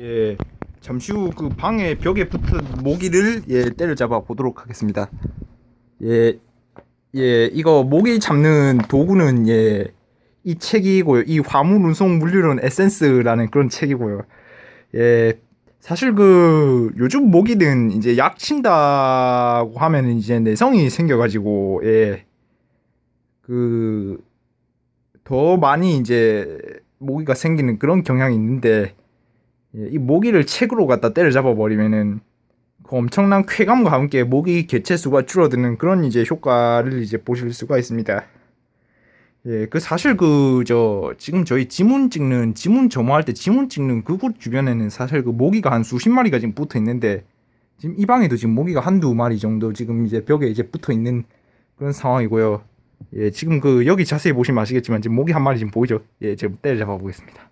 예, 잠시 후 그 방에 벽에 붙은 모기를 예 때려잡아 보도록 하겠습니다. 예, 예, 이거 모기 잡는 도구는 예, 이 책이고요. 이 화물 운송 물류론 에센스라는 그런 책이고요. 예, 사실 그 요즘 모기는 이제 약 친다고 하면 이제 내성이 생겨가지고 예, 그 더 많이 이제 모기가 생기는 그런 경향이 있는데 예, 이 모기를 책으로 갖다 때려잡아 버리면은 그 엄청난 쾌감과 함께 모기 개체 수가 줄어드는 그런 이제 효과를 이제 보실 수가 있습니다. 예, 그 사실 그 저 지금 저희 지문 찍는 지문 점화할 때 지문 찍는 그 곳 주변에는 사실 그 모기가 한 수십 마리가 지금 붙어 있는데 지금 이 방에도 지금 모기가 한두 마리 정도 지금 이제 벽에 이제 붙어 있는 그런 상황이고요. 예, 지금 그 여기 자세히 보시면 아시겠지만 지금 모기 한 마리 지금 보이죠? 예, 지금 때려잡아 보겠습니다.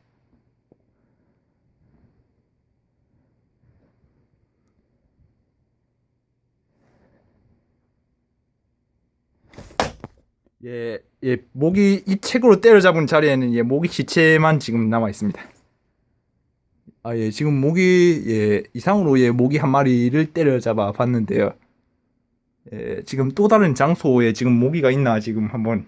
예, 예, 모기 이 책으로 때려잡은 자리에는 예, 모기 시체만 지금 남아 있습니다. 아, 예, 지금 모기 예, 이상으로 예, 모기 한 마리를 때려잡아 봤는데요. 예, 지금 또 다른 장소에 지금 모기가 있나 지금 한번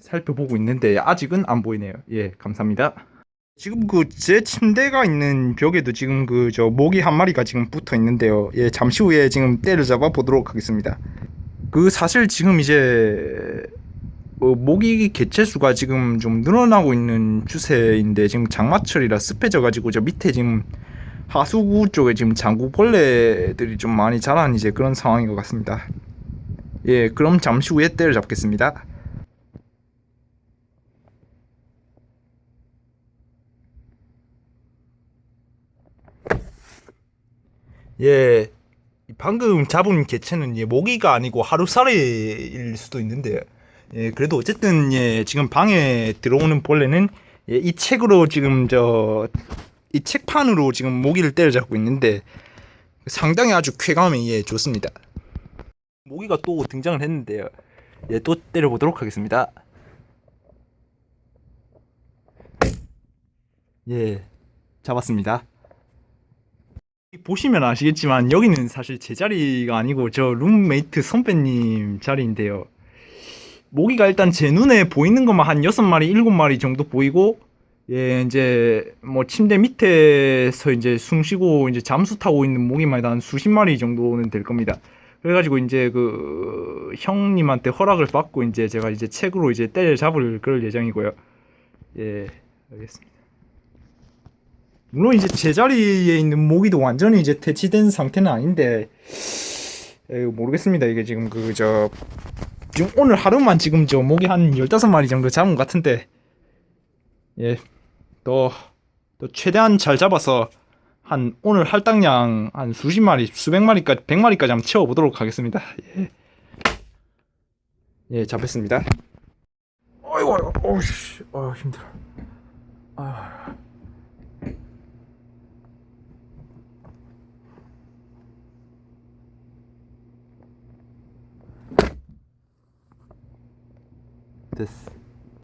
살펴보고 있는데 아직은 안 보이네요. 예, 감사합니다. 지금 그 제 침대가 있는 벽에도 지금 그 저 모기 한 마리가 지금 붙어 있는데요. 예, 잠시 후에 지금 때려잡아 보도록 하겠습니다. 그 사실 지금 이제 어, 모기 개체 수가 지금 좀 늘어나고 있는 추세인데 지금 장마철이라 습해져 가지고 저 밑에 지금 하수구 쪽에 지금 장구벌레들이 좀 많이 자란 이제 그런 상황인 것 같습니다. 예, 그럼 잠시 후에 때려잡겠습니다. 예, 방금 잡은 개체는 예, 모기가 아니고 하루살이일 수도 있는데 예, 그래도 어쨌든 예, 지금 방에 들어오는 벌레는 예, 이 책으로 지금 저 이 책판으로 지금 모기를 때려잡고 있는데 상당히 아주 쾌감이 예, 좋습니다. 모기가 또 등장을 했는데요. 예, 또 때려보도록 하겠습니다. 예, 잡았습니다. 보시면 아시겠지만 여기는 사실 제 자리가 아니고 저 룸메이트 선배님 자리인데요. 모기가 일단 제 눈에 보이는 것만 한 여섯 마리, 일곱 마리 정도 보이고 예, 이제 뭐 침대 밑에서 이제 숨 쉬고 이제 잠수 타고 있는 모기만 한 수십 마리 정도는 될 겁니다. 그래가지고 이제 그 형님한테 허락을 받고 이제 제가 이제 책으로 이제 때려 잡을 그럴 예정이고요. 예, 알겠습니다. 물론 이제 제자리에 있는 모기도 완전히 이제 퇴치된 상태는 아닌데 에, 모르겠습니다. 이게 지금 그 저 지금 오늘 하루만 지금 저 모기 한 15마리 정도 잡은 것 같은데 예. 또, 또 최대한 잘 잡아서 한 오늘 할당량 한 수십 마리, 수백 마리까지, 백 마리까지 한번 채워 보도록 하겠습니다. 예. 예, 잡혔습니다. 어이구, 어이구, 어우씨, 어 힘들어. 아. 됐어.